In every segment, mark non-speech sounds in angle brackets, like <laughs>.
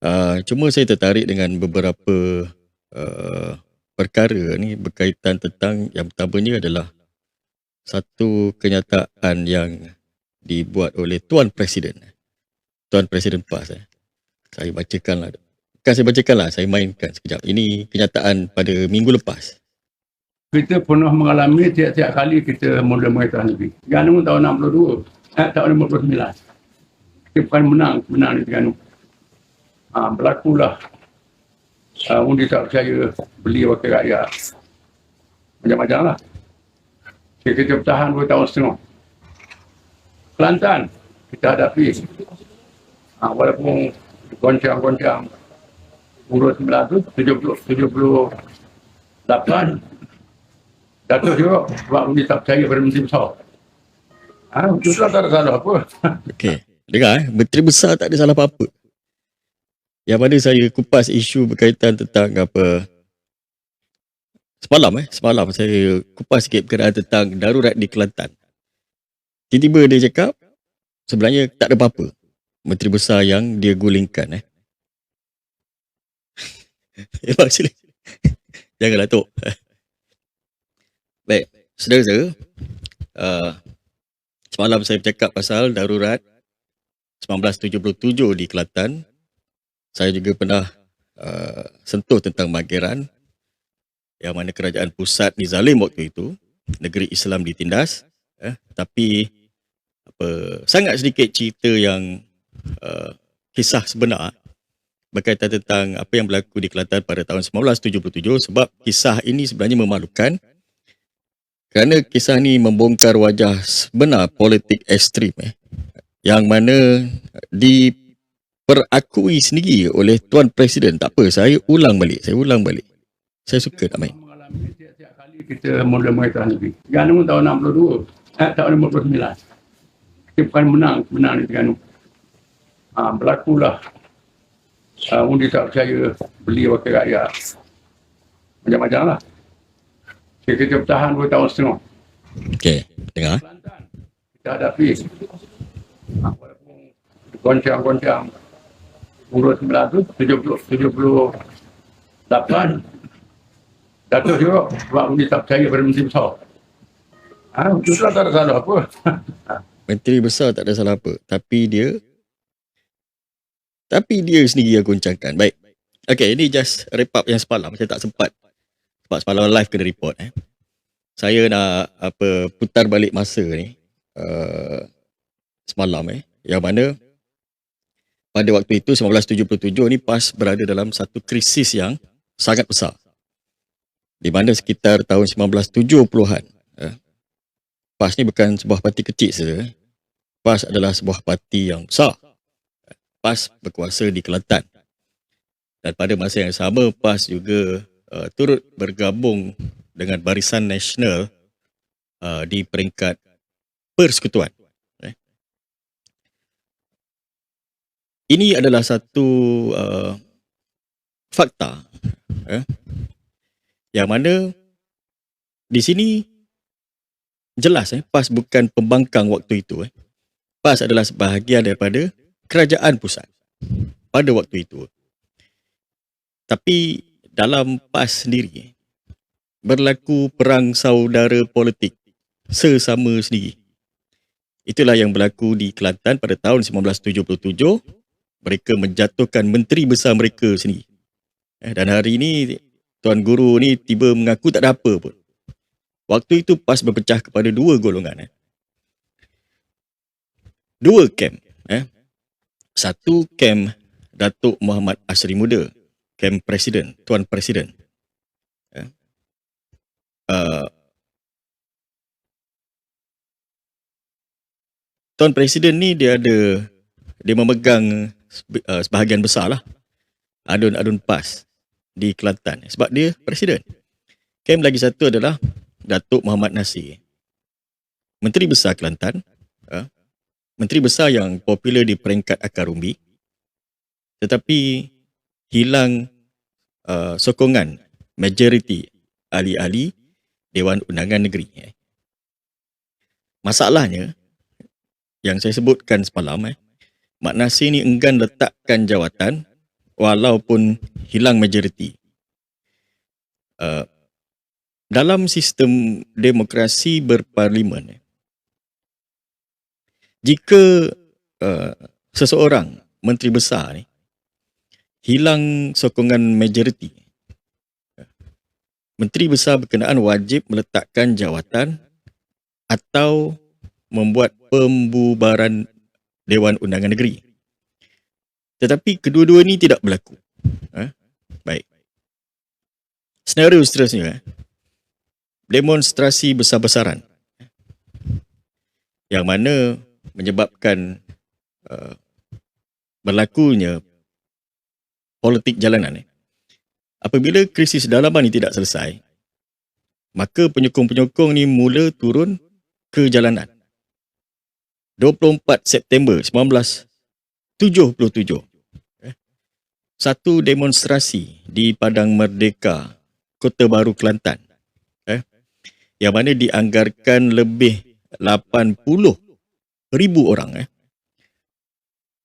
Uh, cuma saya tertarik dengan beberapa uh, perkara ni berkaitan tentang yang pertamanya adalah satu kenyataan yang dibuat oleh Tuan Presiden. Tuan Presiden PAS. Eh. Saya bacakan lah. Bukan saya bacakan lah, saya mainkan sekejap. Ini kenyataan pada minggu lepas. Kita pernah mengalami tiap-tiap kali kita mula-mula tahun negeri. Terengganu tahun 62, eh, tahun 59. Kita bukan menang, menang di Terengganu. Ha, berlakulah uh, undi tak percaya beli wakil rakyat. Macam-macam lah. Kita, kita bertahan 2 tahun setengah. Kelantan, kita hadapi. Ha, walaupun goncang-goncang urus 970, 78 Datuk juga sebab undi tak percaya pada menteri besar. Ha, itu lah tak ada salah apa. Okey. Dengar eh, menteri besar tak ada salah apa-apa. Yang mana saya kupas isu berkaitan tentang apa Semalam eh, semalam saya kupas sikit berkenaan tentang darurat di Kelantan. Tiba-tiba dia cakap sebenarnya tak ada apa-apa. Menteri besar yang dia gulingkan eh. <laughs> Bang, sila. Janganlah, Tok. Baik, saudara-saudara. Uh, semalam saya bercakap pasal darurat 1977 di Kelantan. Saya juga pernah uh, sentuh tentang Mageran yang mana kerajaan pusat dizalim waktu itu. Negeri Islam ditindas. Eh, tapi apa sangat sedikit cerita yang uh, kisah sebenar berkaitan tentang apa yang berlaku di Kelantan pada tahun 1977 sebab kisah ini sebenarnya memalukan kerana kisah ini membongkar wajah sebenar politik ekstrim eh, yang mana diperakui sendiri oleh Tuan Presiden. Tak apa, saya ulang balik. Saya ulang balik. Saya suka nak main. Tiap-tiap kali kita mula-mula tahun negeri. Terengganu tahun 62, eh, tahun 59. Kita bukan menang, menang di Terengganu. Ha, berlakulah uh, undi tak percaya beli wakil rakyat. Macam-macam lah. Kita, kita bertahan 2 tahun setengah. Okey, dengar. eh. Kelantan, kita hadapi. Ha, walaupun goncang-goncang urus 970, 78. Datuk juga sebab undi tak percaya pada menteri besar. Ha, itu lah tak ada salah apa. <laughs> Menteri besar tak ada salah apa. Tapi dia tapi dia sendiri yang goncangkan. Baik. Okay, ini just wrap up yang semalam. Saya tak sempat. Sebab semalam live kena report. Eh. Saya nak apa putar balik masa ni. Uh, semalam eh. Yang mana pada waktu itu 1977 ni PAS berada dalam satu krisis yang sangat besar. Di mana sekitar tahun 1970-an. Eh, PAS ni bukan sebuah parti kecil saja. PAS adalah sebuah parti yang besar. PAS berkuasa di Kelantan. Dan pada masa yang sama, PAS juga uh, turut bergabung dengan Barisan Nasional uh, di peringkat persekutuan. Ini adalah satu uh, fakta eh, yang mana di sini jelas eh, PAS bukan pembangkang waktu itu. Eh. PAS adalah sebahagian daripada kerajaan pusat pada waktu itu. Tapi dalam PAS sendiri berlaku perang saudara politik sesama sendiri. Itulah yang berlaku di Kelantan pada tahun 1977. Mereka menjatuhkan menteri besar mereka sendiri. Eh, Dan hari ini Tuan Guru ni tiba mengaku tak ada apa pun. Waktu itu PAS berpecah kepada dua golongan. Eh. Dua camp. Eh. Satu kem Datuk Muhammad Asri Muda, kem Presiden, Tuan Presiden. Ya. Uh, Tuan Presiden ni dia ada dia memegang uh, sebahagian besar lah adun-adun PAS di Kelantan sebab dia Presiden. Kem lagi satu adalah Datuk Muhammad Nasir. Menteri Besar Kelantan. Uh, menteri besar yang popular di peringkat akar umbi tetapi hilang uh, sokongan majoriti ahli-ahli Dewan Undangan Negeri. Eh. Masalahnya yang saya sebutkan semalam eh, Mak Nasir ni enggan letakkan jawatan walaupun hilang majoriti. Uh, dalam sistem demokrasi berparlimen, jika uh, seseorang menteri besar ni hilang sokongan majoriti, menteri besar berkenaan wajib meletakkan jawatan atau membuat pembubaran Dewan Undangan Negeri. Tetapi kedua-dua ini tidak berlaku. Ha? Baik. Senario seterusnya. Demonstrasi besar-besaran. Yang mana menyebabkan uh, berlakunya politik jalanan. Eh. Apabila krisis dalaman ini tidak selesai, maka penyokong-penyokong ni mula turun ke jalanan. 24 September 1977. Eh, satu demonstrasi di Padang Merdeka, Kota Baru, Kelantan. Eh, yang mana dianggarkan lebih 80 ribu orang. Eh.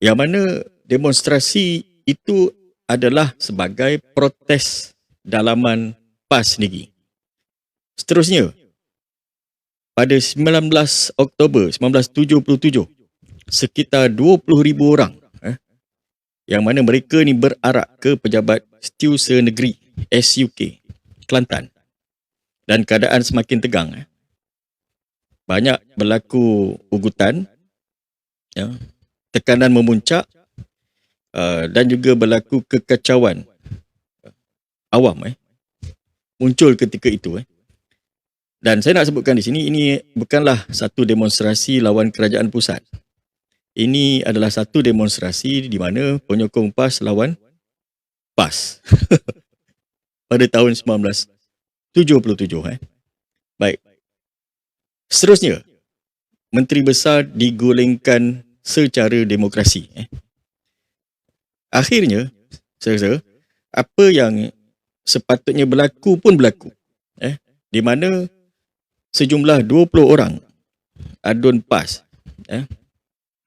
Yang mana demonstrasi itu adalah sebagai protes dalaman PAS negeri. Seterusnya, pada 19 Oktober 1977 sekitar 20,000 orang eh, yang mana mereka ni berarak ke pejabat setiausaha negeri SUK Kelantan dan keadaan semakin tegang eh. banyak berlaku ugutan ya, tekanan memuncak uh, dan juga berlaku kekacauan awam eh muncul ketika itu eh dan saya nak sebutkan di sini, ini bukanlah satu demonstrasi lawan kerajaan pusat. Ini adalah satu demonstrasi di mana penyokong PAS lawan PAS. <laughs> Pada tahun 1977. Eh. Baik. Seterusnya, Menteri Besar digulingkan secara demokrasi. Eh. Akhirnya, saya rasa, apa yang sepatutnya berlaku pun berlaku. Eh. Di mana sejumlah 20 orang adun PAS eh,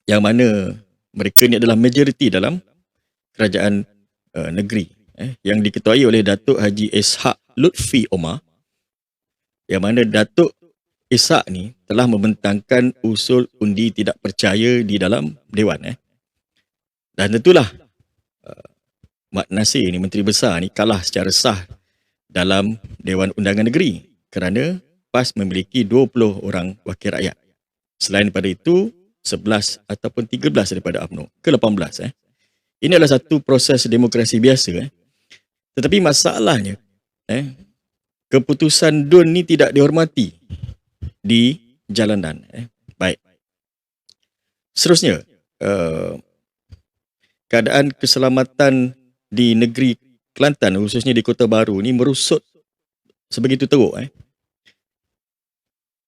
yang mana mereka ni adalah majoriti dalam kerajaan uh, negeri eh, yang diketuai oleh Datuk Haji Ishak Lutfi Omar yang mana Datuk Ishak ni telah membentangkan usul undi tidak percaya di dalam Dewan. Eh. Dan tentulah uh, Mat Nasir ni Menteri Besar ni kalah secara sah dalam Dewan Undangan Negeri kerana PAS memiliki 20 orang wakil rakyat. Selain daripada itu, 11 ataupun 13 daripada UMNO ke 18 eh. Ini adalah satu proses demokrasi biasa eh. Tetapi masalahnya eh keputusan DUN ni tidak dihormati di jalanan eh. Baik. Seterusnya, uh, keadaan keselamatan di negeri Kelantan khususnya di Kota Baru ni merusut sebegitu teruk eh.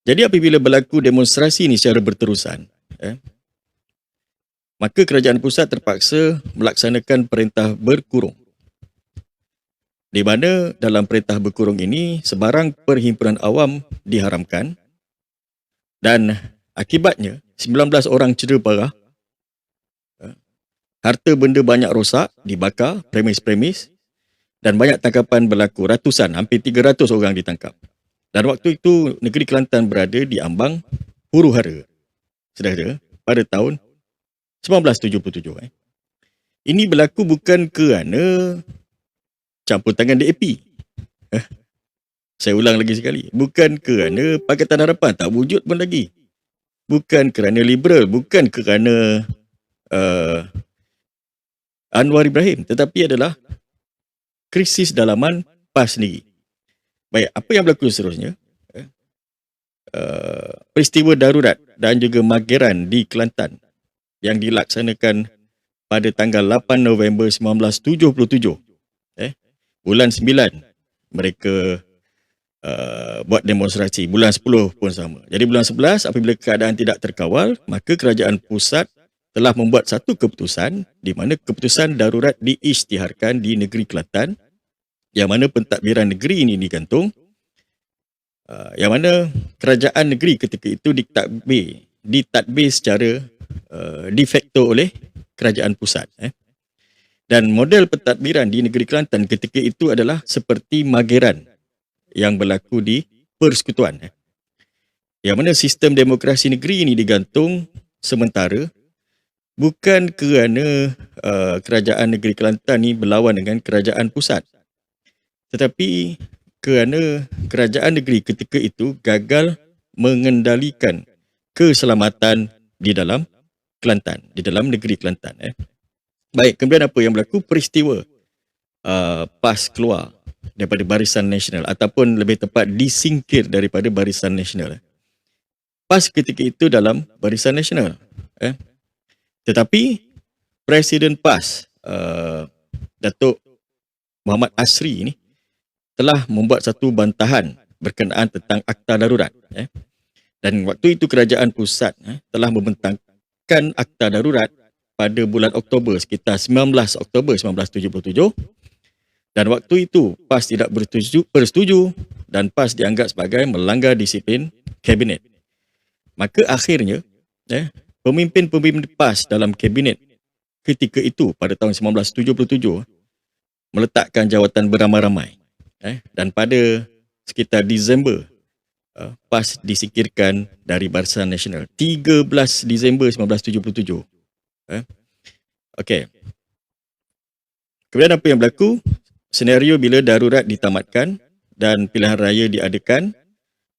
Jadi apabila berlaku demonstrasi ini secara berterusan, eh, maka kerajaan pusat terpaksa melaksanakan perintah berkurung. Di mana dalam perintah berkurung ini, sebarang perhimpunan awam diharamkan dan akibatnya 19 orang cedera parah, eh, harta benda banyak rosak, dibakar, premis-premis dan banyak tangkapan berlaku, ratusan, hampir 300 orang ditangkap. Dan waktu itu negeri Kelantan berada di ambang huru hara. Saudara, pada tahun 1977. Eh. Ini berlaku bukan kerana campur tangan DAP. Eh. Saya ulang lagi sekali. Bukan kerana Pakatan Harapan tak wujud pun lagi. Bukan kerana liberal. Bukan kerana uh, Anwar Ibrahim. Tetapi adalah krisis dalaman PAS sendiri. Baik, apa yang berlaku seterusnya? Uh, peristiwa darurat dan juga mageran di Kelantan yang dilaksanakan pada tanggal 8 November 1977. Eh, bulan 9 mereka uh, buat demonstrasi. Bulan 10 pun sama. Jadi bulan 11 apabila keadaan tidak terkawal, maka kerajaan pusat telah membuat satu keputusan di mana keputusan darurat diisytiharkan di negeri Kelantan yang mana pentadbiran negeri ini digantung uh, yang mana kerajaan negeri ketika itu ditadbir ditadbir secara uh, de facto oleh kerajaan pusat eh. Dan model pentadbiran di negeri Kelantan ketika itu adalah seperti mageran yang berlaku di persekutuan. eh. Yang mana sistem demokrasi negeri ini digantung sementara bukan kerana uh, kerajaan negeri Kelantan ni berlawan dengan kerajaan pusat. Tetapi kerana kerajaan negeri ketika itu gagal mengendalikan keselamatan di dalam Kelantan, di dalam negeri Kelantan. Eh. Baik, kemudian apa yang berlaku? Peristiwa uh, PAS keluar daripada Barisan Nasional ataupun lebih tepat disingkir daripada Barisan Nasional. eh. PAS ketika itu dalam Barisan Nasional. Eh. Tetapi Presiden PAS, uh, Datuk Muhammad Asri ni telah membuat satu bantahan berkenaan tentang akta darurat. Eh. Dan waktu itu kerajaan pusat eh, telah membentangkan akta darurat pada bulan Oktober sekitar 19 Oktober 1977 dan waktu itu PAS tidak bersetuju, bersetuju dan PAS dianggap sebagai melanggar disiplin kabinet. Maka akhirnya eh, pemimpin-pemimpin PAS dalam kabinet ketika itu pada tahun 1977 meletakkan jawatan beramai-ramai. Eh, dan pada sekitar Disember uh, PAS disingkirkan dari Barisan Nasional. 13 Disember 1977. Eh? Okey. Kemudian apa yang berlaku? Senario bila darurat ditamatkan dan pilihan raya diadakan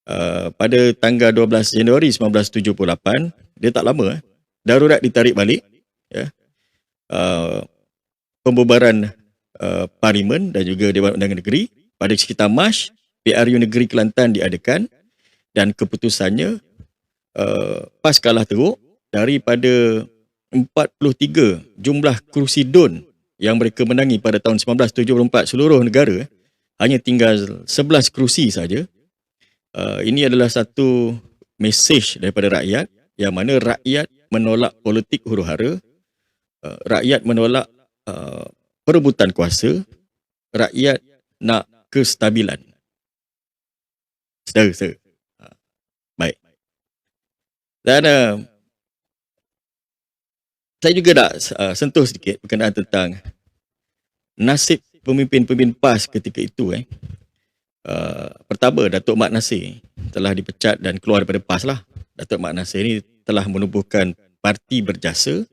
uh, pada tanggal 12 Januari 1978, dia tak lama eh. Darurat ditarik balik ya. Uh, pembubaran uh, parlimen dan juga Dewan Undangan Negeri pada sekitar Mac PRU Negeri Kelantan diadakan dan keputusannya uh, PAS kalah teruk daripada 43 jumlah kerusi DUN yang mereka menangi pada tahun 1974 seluruh negara hanya tinggal 11 kerusi saja. Uh, ini adalah satu mesej daripada rakyat yang mana rakyat menolak politik huru-hara, uh, rakyat menolak uh, perebutan kuasa, rakyat nak kestabilan. Saudara-saudara. Uh, baik. Dan uh, saya juga nak uh, sentuh sedikit berkenaan tentang nasib pemimpin-pemimpin PAS ketika itu. Eh. Uh, pertama, Datuk Mat Nasir telah dipecat dan keluar daripada PAS lah. Datuk Mat Nasir ni telah menubuhkan parti berjasa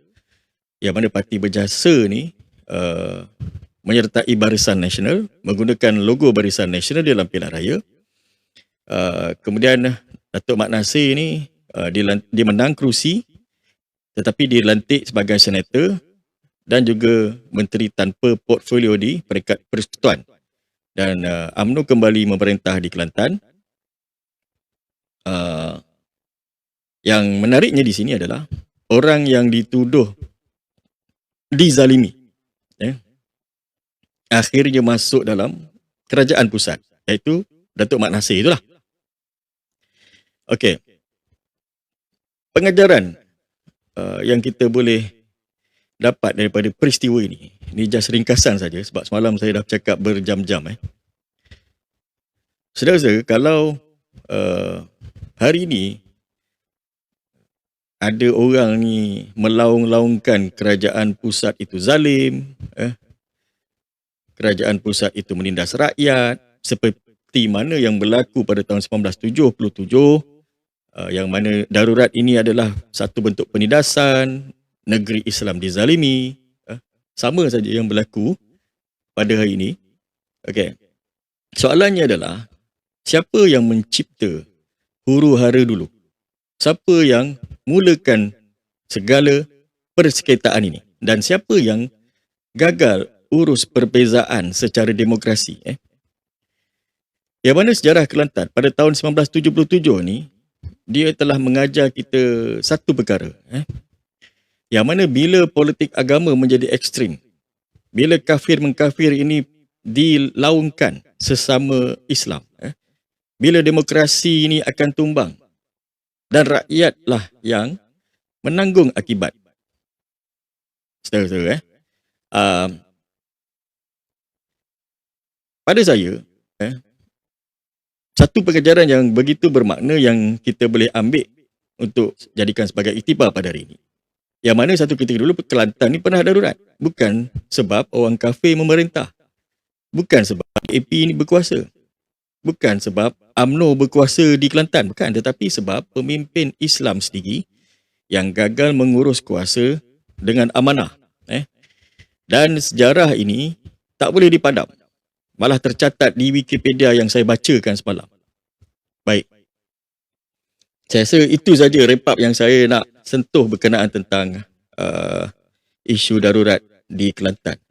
yang mana parti berjasa ni uh, menyertai Barisan Nasional menggunakan logo Barisan Nasional dalam pilihan raya. Uh, kemudian Datuk Mat Nasir ni uh, dia, dia menang kerusi tetapi dilantik sebagai senator dan juga menteri tanpa portfolio di peringkat persekutuan. Dan uh, UMNO kembali memerintah di Kelantan. Uh, yang menariknya di sini adalah orang yang dituduh dizalimi. Akhirnya masuk dalam kerajaan pusat iaitu Datuk Mat Nasir itulah. Okey. Pengajaran uh, yang kita boleh dapat daripada peristiwa ini. Ini just ringkasan saja sebab semalam saya dah cakap berjam-jam eh. Saudara-saudara, kalau uh, hari ini ada orang ni melaung-laungkan kerajaan pusat itu zalim, eh, kerajaan pusat itu menindas rakyat, seperti mana yang berlaku pada tahun 1977, uh, yang mana darurat ini adalah satu bentuk penindasan, negeri Islam dizalimi, uh, sama saja yang berlaku pada hari ini. Okey. Soalannya adalah siapa yang mencipta huru hara dulu? Siapa yang mulakan segala persengketaan ini dan siapa yang gagal urus perbezaan secara demokrasi eh? Yang mana sejarah Kelantan pada tahun 1977 ni dia telah mengajar kita satu perkara eh? Yang mana bila politik agama menjadi ekstrim bila kafir mengkafir ini dilaungkan sesama Islam eh? bila demokrasi ini akan tumbang dan rakyatlah yang menanggung akibat. Saudara-saudara, eh? Uh, pada saya, eh, satu pengajaran yang begitu bermakna yang kita boleh ambil untuk jadikan sebagai iktibar pada hari ini. Yang mana satu ketika dulu Kelantan ni pernah darurat. Bukan sebab orang kafir memerintah. Bukan sebab AP ni berkuasa. Bukan sebab AMNO berkuasa di Kelantan. Bukan. Tetapi sebab pemimpin Islam sendiri yang gagal mengurus kuasa dengan amanah. Eh? Dan sejarah ini tak boleh dipadam. Malah tercatat di Wikipedia yang saya bacakan semalam. Baik. Saya rasa itu saja wrap up yang saya nak sentuh berkenaan tentang uh, isu darurat di Kelantan.